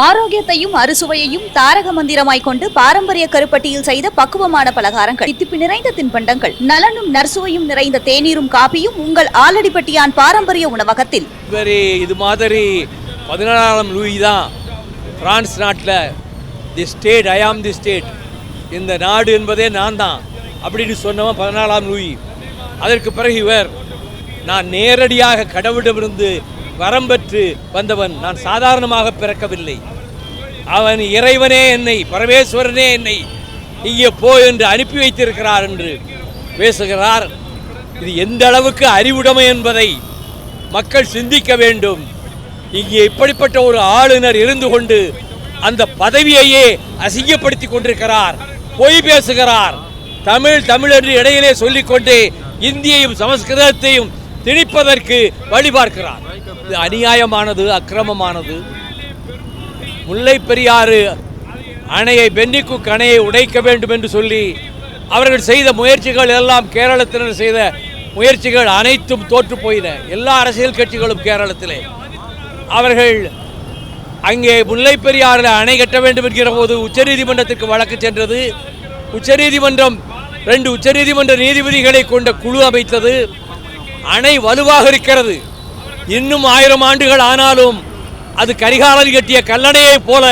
ஆரோக்கியத்தையும் அறுசுவையையும் தாரக மந்திரமாய் கொண்டு பாரம்பரிய கருப்பட்டியில் செய்த பக்குவமான பலகாரங்கள். தித்திப்பு நிறைந்த தின்பண்டங்கள். நலனும் நர்சுவையும் நிறைந்த தேநீரும் காப்பியும் உங்கள் ஆலடிப்பட்டியான் பாரம்பரிய உணவகத்தில். இவர் இது மாதிரி பதினாலாம் லூயி தான் பிரான்ஸ் நாட்டில் தி ஸ்டேட் ஐ ஆம் தி ஸ்டேட். இந்த நாடு என்பதே நான் தான் அப்படின்னு சொன்னவன் பதினாலாம் லூயி. அதற்கு பிறகு இவர் நான் நேரடியாக கடவுளிடமிருந்து வரம் பெற்று வந்தவன் நான் சாதாரணமாக பிறக்கவில்லை. அவன் இறைவனே என்னை பரமேஸ்வரனே என்னை இங்கே போ என்று அனுப்பி வைத்திருக்கிறார் என்று பேசுகிறார். இது எந்த அளவுக்கு அறிவுடைமை என்பதை மக்கள் சிந்திக்க வேண்டும். இங்கே இப்படிப்பட்ட ஒரு ஆளுநர் இருந்து கொண்டு அந்த பதவியையே அசிங்கப்படுத்தி கொண்டிருக்கிறார் பொய் பேசுகிறார். தமிழ் தமிழ் என்று இடையிலே சொல்லிக்கொண்டு இந்தியையும் சமஸ்கிருதத்தையும் திணிப்பதற்கு வழிபார்க்கிறார் இது அநியாயமானது அக்கிரமமானது. முல்லை பெரியாறு அணையை பென்னிக்கு அணையை உடைக்க வேண்டும் என்று சொல்லி அவர்கள் செய்த முயற்சிகள் எல்லாம் கேரளத்தினர் செய்த முயற்சிகள் அனைத்தும் தோற்று போயின. எல்லா அரசியல் கட்சிகளும் கேரளத்திலே. அவர்கள் அங்கே முல்லை பெரியாறு அணை கட்ட வேண்டும் என்கிற போது உச்சநீதிமன்றத்திற்கு வழக்கு சென்றது. உச்சநீதிமன்றம் ரெண்டு உச்சநீதிமன்ற நீதிபதிகளை கொண்ட குழு அமைத்தது. அணை வலுவாக இருக்கிறது. இன்னும் ஆயிரம் ஆண்டுகள் ஆனாலும் அது கரிகாலன் கட்டிய கல்லணையைப் போல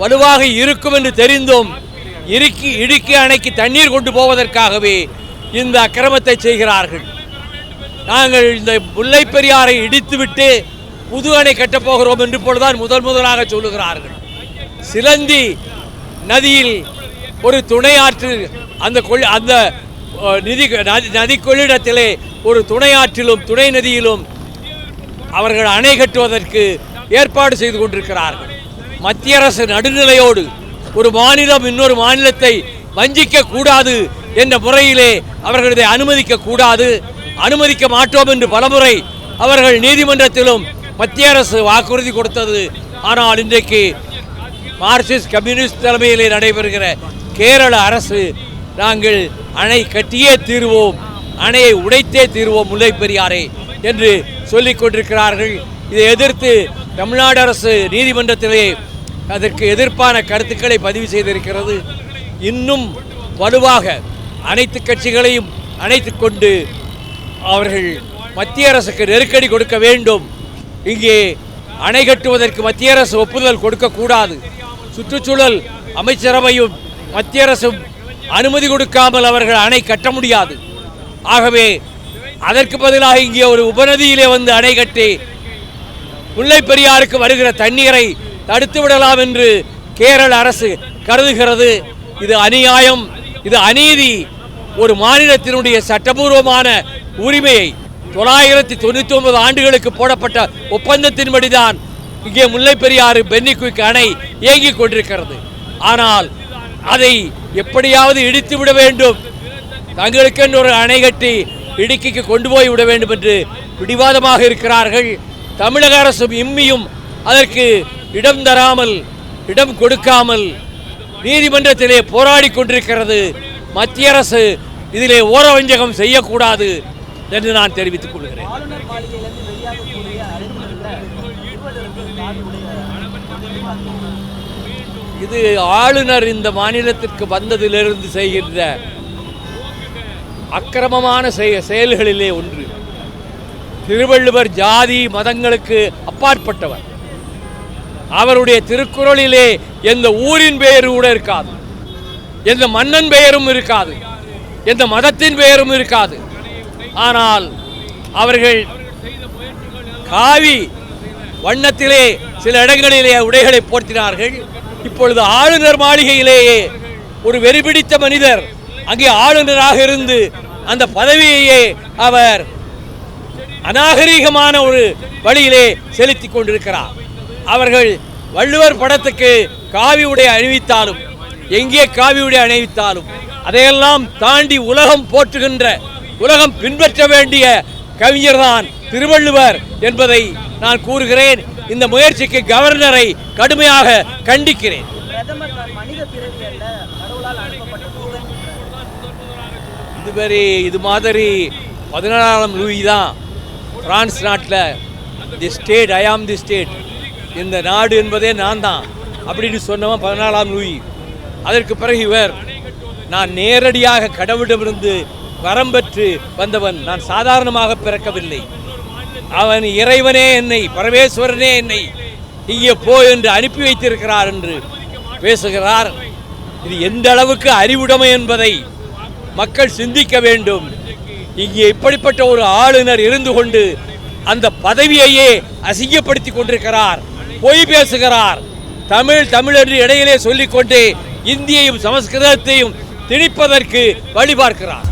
வலுவாக இருக்கும் என்று தெரிந்தும் இறுக்கி இடுக்கி அணைக்கு தண்ணீர் கொண்டு போவதற்காகவே இந்த அக்கிரமத்தை செய்கிறார்கள். நாங்கள் இந்த முல்லை பெரியாரை இடித்துவிட்டு புது அணை கட்டப்போகிறோம் என்று போலதான் முதல் முதலாக சொல்லுகிறார்கள். சிலந்தி நதியில் ஒரு துணை ஆற்று அந்த கொள் அந்த நிதி நதி- நதி கொள்ளிடத்திலே ஒரு துணை ஆற்றிலும் துணை நதியிலும் அவர்கள் அணை கட்டுவதற்கு ஏற்பாடு செய்து கொண்டிருக்கிறார்கள். மத்திய அரசு நடுநிலையோடு ஒரு மாநிலம் இன்னொரு மாநிலத்தை வஞ்சிக்க கூடாது என்ற முறையிலே அவர்கள் இதை அனுமதிக்க கூடாது அனுமதிக்க மாட்டோம் என்று பலமுறை அவர்கள் நீதிமன்றத்திலும் மத்திய அரசு வாக்குறுதி கொடுத்தது. ஆனால் இன்றைக்கு மார்க்சிஸ்ட் கம்யூனிஸ்ட் தலைமையிலே நடைபெறுகிற கேரள அரசு நாங்கள் அணை கட்டியே தீர்வோம். அணையை உடைத்தே தீர்வோம் முல்லை பெரியாரை என்று சொல்லிக் கொண்டிருக்கிறார்கள். இதை எதிர்த்து தமிழ்நாடு அரசு நீதிமன்றத்திலே அதற்கு எதிர்ப்பான கருத்துக்களை பதிவு செய்திருக்கிறது. இன்னும் வலுவாக அனைத்து கட்சிகளையும் அணைத்து கொண்டு அவர்கள் மத்திய அரசுக்கு நெருக்கடி கொடுக்க வேண்டும். இங்கே அணை கட்டுவதற்கு மத்திய அரசு ஒப்புதல் கொடுக்கக்கூடாது சுற்றுச்சூழல் அமைச்சரவையும் மத்திய அரசும் அனுமதி கொடுக்காமல் அவர்கள் அணை கட்ட முடியாது. ஆகவே அதற்கு பதிலாக இங்கே ஒரு உபநதியிலே வந்து அணை கட்டி முல்லை பெரியாருக்கு வருகிற தண்ணீரை தடுத்து விடலாம் என்று கேரள அரசு கருதுகிறது. இது அநியாயம். இது அநீதி. ஒரு மாநிலத்தினுடைய சட்டபூர்வமான உரிமையை தொள்ளாயிரத்தி தொண்ணூற்றி ஒன்பது ஆண்டுகளுக்கு போடப்பட்ட ஒப்பந்தத்தின்படிதான் இங்கே முல்லை பெரியாறு பென்னிக்குயிக் அணை இயங்கிக் கொண்டிருக்கிறது. ஆனால் அதை எப்படியாவது இடித்து விட வேண்டும். தங்களுக்கென்று ஒரு அணை கட்டி இடுக்கிக்கு கொண்டு போய் விட வேண்டும் என்று பிடிவாதமாக இருக்கிறார்கள். தமிழக அரசும் இம்மியும் அதற்கு இடம் தராமல் இடம் கொடுக்காமல் நீதிமன்றத்திலே போராடி கொண்டிருக்கிறது. மத்திய அரசு இதிலே ஓரவஞ்சகம் செய்யக்கூடாது என்று நான் தெரிவித்துக் கொள்கிறேன். இது ஆளுநர் இந்த மாநிலத்திற்கு வந்ததிலிருந்து செய்கின்ற அக்கிரமமான செய- செயல்களிலே ஒன்று. திருவள்ளுவர் ஜாதி மதங்களுக்கு அப்பாற்பட்டவர். அவருடைய திருக்குறளிலே எந்த ஊரின் பெயர் கூட இருக்காது. எந்த மன்னன் பெயரும் இருக்காது. எந்த மதத்தின் பெயரும் இருக்காது. ஆனால் அவர்கள் காவி வண்ணத்திலே சில இடங்களிலே உடைகளை போர்த்தினார்கள். இப்பொழுது ஆளுநர் மாளிகையிலேயே ஒரு வெறிபிடித்த மனிதர் அங்கே ஆளுநராக இருந்து அந்த பதவியையே அவர் அநாகரீகமான ஒரு வழியிலே செலுத்திக் கொண்டிருக்கிறார். அவர்கள் வள்ளுவர் படத்துக்கு காவி உடை அணிவித்தாலும் எங்கே காவி உடை அணிவித்தாலும் அதையெல்லாம் தாண்டி உலகம் போற்றுகின்ற உலகம் பின்பற்ற வேண்டிய கவிஞர்தான் திருவள்ளுவர் என்பதை நான் கூறுகிறேன். இந்த முயற்சிக்கு கவர்னரை கடுமையாக கண்டிக்கிறேன். இதுவரை இது மாதிரி பதினாறாம் லூயி தான் பிரான்ஸ் நாட்டில் தி ஸ்டேட் ஐ ஆம் தி ஸ்டேட். இந்த நாடு என்பதே நான் தான் அப்படின்னு சொன்னவன் பதினாலாம் லூயி. அதற்கு பிறகு இவர் நான் நேரடியாக கடவுளிடமிருந்து வரம் பெற்று வந்தவன். நான் சாதாரணமாக பிறக்கவில்லை. அவன் இறைவனே என்னை பரமேஸ்வரனே என்னை இங்கே போ என்று அனுப்பி வைத்திருக்கிறார் என்று பேசுகிறார். இது எந்த அளவுக்கு அறிவுடைமை என்பதை மக்கள் சிந்திக்க வேண்டும். இங்கே இப்படிப்பட்ட ஒரு ஆளுநர் இருந்து கொண்டு அந்த பதவியையே அசிங்கப்படுத்தி கொண்டிருக்கிறார் பொய் பேசுகிறார். தமிழ் தமிழ் என்று இடையிலே சொல்லிக்கொண்டு இந்தியையும் சமஸ்கிருதத்தையும் திணிப்பதற்கு வழிபார்க்கிறார்.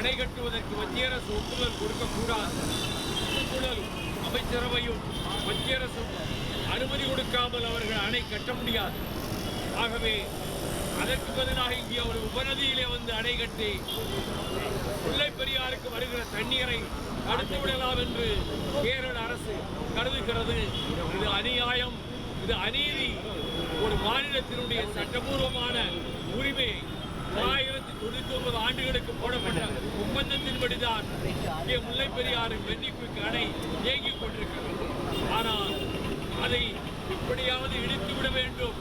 அணை கட்டுவதற்கு மத்திய அரசு ஒப்புதல் கொடுக்கக்கூடாது. ஒப்புதலும் அமைச்சரவையும் மத்திய அரசும் அனுமதி கொடுக்காமல் அவர்கள் அணை கட்ட முடியாது. ஆகவே அதற்கு பதிலாக இங்கே ஒரு உபநதியிலே வந்து அணை கட்டி முல்லை பெரியாருக்கு வருகிற தண்ணீரை தடுத்து விடலாம் என்று கேரள அரசு கருதுகிறது. இது அநியாயம். இது அநீதி. ஒரு மாநிலத்தினுடைய சட்டபூர்வமான உரிமை. தொள்ளாயிரத்தி தொண்ணூத்தொன்பது ஆண்டுகளுக்கு போடப்பட்ட ஒப்பந்தத்தின்படிதான் இங்கே முல்லை பெரியாறு வெண்ணிக்குக்கு அணை இயங்கிக் கொண்டிருக்கிறது. ஆனால் அதை எப்படியாவது இடித்து விட வேண்டும்.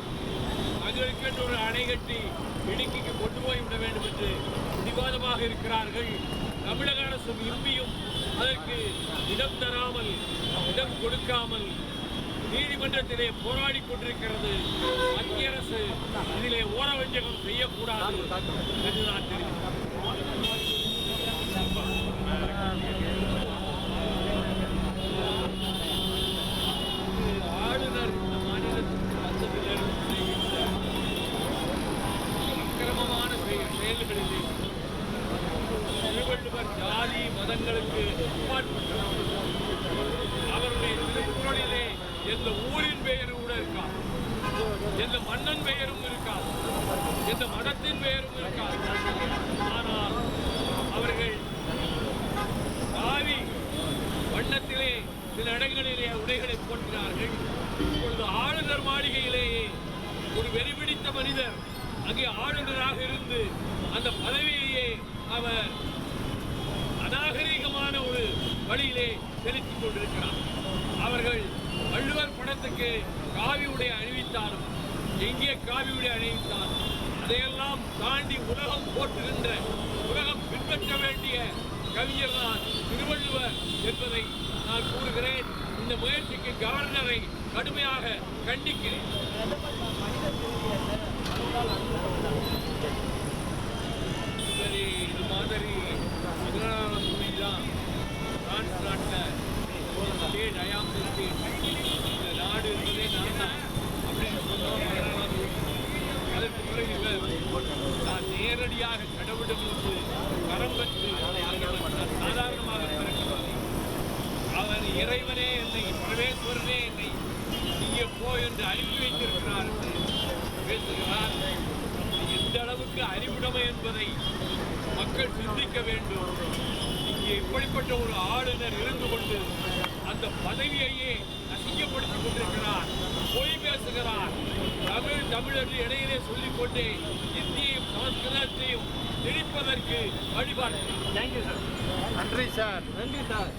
அதற்கென்று ஒரு அணை கட்டி இடுக்கிக்கு கொண்டு போய் விட வேண்டும் என்று விவாதமாக இருக்கிறார்கள். தமிழக அரசு விரும்பியும் அதற்கு இடம் தராமல் இடம் கொடுக்காமல் நீதிமன்றத்திலே போராடி கொண்டிருக்கிறது. மத்திய அரசு இதிலே ஓரவஞ்சகம் செய்யக்கூடாது என்றுதான் ஆளுநர் இந்த மாநிலத்திற்கு வந்ததிலிருந்து செய்கின்ற அக்கிரமமான செயல்களிலே திருவள்ளுவர் ஜாதி மதங்களுக்கு அப்பாற்பட்டவர் அவருடைய திருக்குறளிலே எந்த ஊரின் பெயரும் கூட இருக்காது எந்த மன்னன் பெயரும் இருக்காது. எந்த மதத்தின் பெயரும் இருக்காது. ஆனால் அவர்கள் காவி வண்ணத்திலே சில இடங்களிலே உடைகளை போட்டினார்கள் இப்பொழுது ஆளுநர் மாளிகையிலேயே ஒரு வெறிபிடித்த மனிதர் அங்கே ஆளுநராக இருந்து அந்த பதவியையே அவர் அநாகரீகமான ஒரு வழியிலே செலுத்திக் கொண்டிருக்கிறார். அவர்கள் வள்ளுவர் படத்துக்கு காவி உடை அணிவித்தாலும் எங்கே காவி உடை அதையெல்லாம் தாண்டி உலகம் போற்றுகின்ற உலகம் பின்பற்ற வேண்டிய கவிஞர் தான் திருவள்ளுவர் என்பதை நான் கூறுகிறேன். இந்த முயற்சிக்கு கவர்னரை கடுமையாக கண்டிக்கிறேன் சரி இது மாதிரி பதினாறாம் மொழி தான் பிரான்ஸ் நாட்டில் ஸ்டேட் அயாம் ஸ்டேட் இந்த நாடு என்பதே நான் தான் அப்படின்னு சொன்னோம் பதினாறாம் மொழி அதற்கு பிறகு இவர் நான் நேரடியாக கடவுளிடமிருந்து வரம் பெற்று வந்தவன். நான் சாதாரணமாக பிறக்கவில்லை அவர் இறைவனே என்னை பரமேஸ்வரனே என்னை இங்கே போ என்று அனுப்பி வைத்திருக்கிறார் என்று பேசுகிறார். எந்த அளவுக்கு அறிவுடைமை என்பதை மக்கள் சிந்திக்க வேண்டும். இங்கே இப்படிப்பட்ட ஒரு ஆளுநர் இருந்து கொண்டு அந்த பதவியையே அசிங்கப்படுத்திக் கொண்டிருக்கிறார். பொய் பேசுகிறார். தமிழ் தமிழ் என்று இடையிலே சொல்லிக்கொண்டே இந்தியையும் சமஸ்கிருதத்தையும் திணிப்பதற்கு வழிபாடு தேங்க்யூ சார் நன்றி சார். நன்றி சார்.